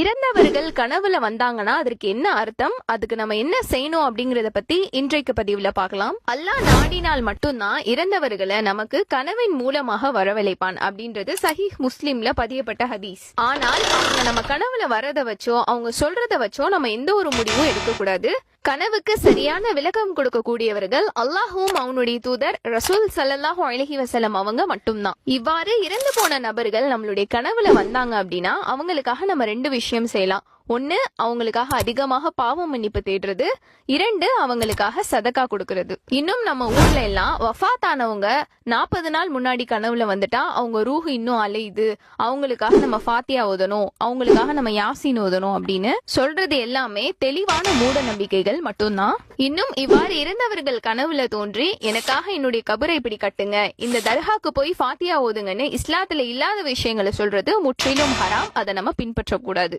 இறந்தவர்கள் கனவுல வந்தாங்கன்னா அதற்கு என்ன அர்த்தம்? அதுக்கு நம்ம என்ன செய்யணும் அப்படிங்கறத பத்தி இன்றைக்கு பதிவுல பார்க்கலாம். அல்லாஹ் நாடினால் மட்டும்தான் இறந்தவர்களை நமக்கு கனவின் மூலமாக வரவழைப்பான் அப்படின்றது சஹிஹ் முஸ்லிம்ல பதியப்பட்ட ஹதீஸ். ஆனால் அவங்க நம்ம கனவுல வரத வச்சோ அவங்க சொல்றத வச்சோ நம்ம எந்த ஒரு முடிவும் எடுக்க கூடாது கனவுக்கு சரியான விளக்கம் கொடுக்கக்கூடியவர்கள் அல்லாஹும் அவனுடைய தூதர் ரசூல் சல்லாஹூ அழகி வசலம் அவங்க மட்டும்தான். இவ்வாறு இறந்து போன நபர்கள் நம்மளுடைய கனவுல வந்தாங்க அப்படின்னா அவங்களுக்காக நம்ம ரெண்டு விஷயம் செய்யலாம். ஒன்னு அவங்களுக்காக அதிகமாக பாவம் மன்னிப்பு தேடுறது. இரண்டு அவங்களுக்காக சதக்கா கொடுக்கறது. இன்னும் நம்ம ஊர்ல எல்லாம் வஃபாத் ஆனவங்க நாற்பது நாள் முன்னாடி கனவுல வந்துட்டா அவங்க ரூஹு இன்னும் அலையுது. அவங்களுக்காக நம்ம ஃபாத்தியா ஓதணும் அவங்களுக்காக நம்ம யாசின் ஓதணும் அப்படின்னு சொல்றது எல்லாமே தெளிவான மூட நம்பிக்கைகள் மட்டும்தான். இன்னும் இவ்வாறு இறந்தவர்கள் கனவுல தோன்றி எனக்காக என்னுடைய கபரை இப்படி கட்டுங்க இந்த தர்காக்கு போய் ஃபாத்தியா ஓதுங்கன்னு இஸ்லாத்துல இல்லாத விஷயங்களை சொல்றது முற்றிலும் ஹராம் அதை நம்ம பின்பற்றக்கூடாது.